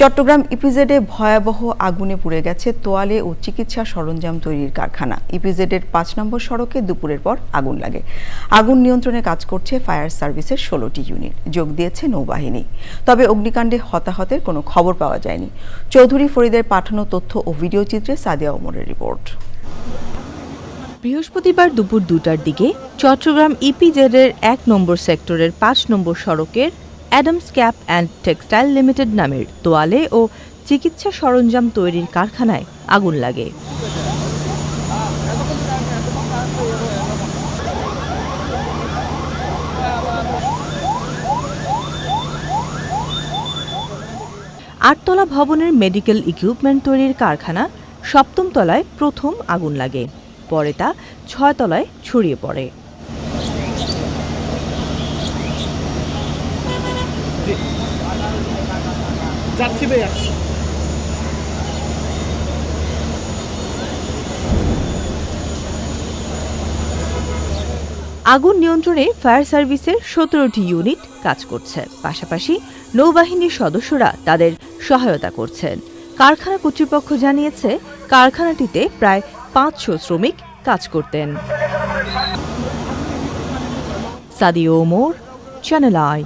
চট্টগ্রাম ইপিজেডে ভয়াবহ আগুনে পুড়ে গেছে তোয়ালে ও চিকিৎসা সরঞ্জাম তৈরির কারখানা। ইপিজেডের পাঁচ নম্বর সড়কে দুপুরের পর আগুন লাগে। আগুন নিয়ন্ত্রণে কাজ করছে ফায়ার সার্ভিসের ষোলোটি ইউনিট। যোগ দিয়েছে নৌবাহিনী। তবে অগ্নিকাণ্ডে হতাহতের কোনো খবর পাওয়া যায়নি। চৌধুরী ফরিদের পাঠানো তথ্য ও ভিডিও চিত্রে সাদিয়া ওমরের রিপোর্ট। বৃহস্পতিবার দুপুর দুটার দিকে চট্টগ্রাম ইপিজেডের এক নম্বর সেক্টরের পাঁচ নম্বর সড়কের Adams Cap and Textile Limited নামের তোয়ালে ও চিকিৎসা সরঞ্জাম তৈরির কারখানায় আগুন লাগে। আটতলা ভবনের মেডিকেল ইকুইপমেন্ট তৈরির কারখানা সপ্তম তলায় প্রথম আগুন লাগে, পরে তা ছয় তলায় ছড়িয়ে পড়ে। যাচ্ছি। আগুন নিয়ন্ত্রণে ফায়ার সার্ভিসের সতেরোটি ইউনিট কাজ করছে। পাশাপাশি নৌবাহিনীর সদস্যরা তাদের সহায়তা করছেন। কারখানা কর্তৃপক্ষ জানিয়েছে, কারখানাটিতে প্রায় পাঁচশো শ্রমিক কাজ করতেন। Sadio more channel I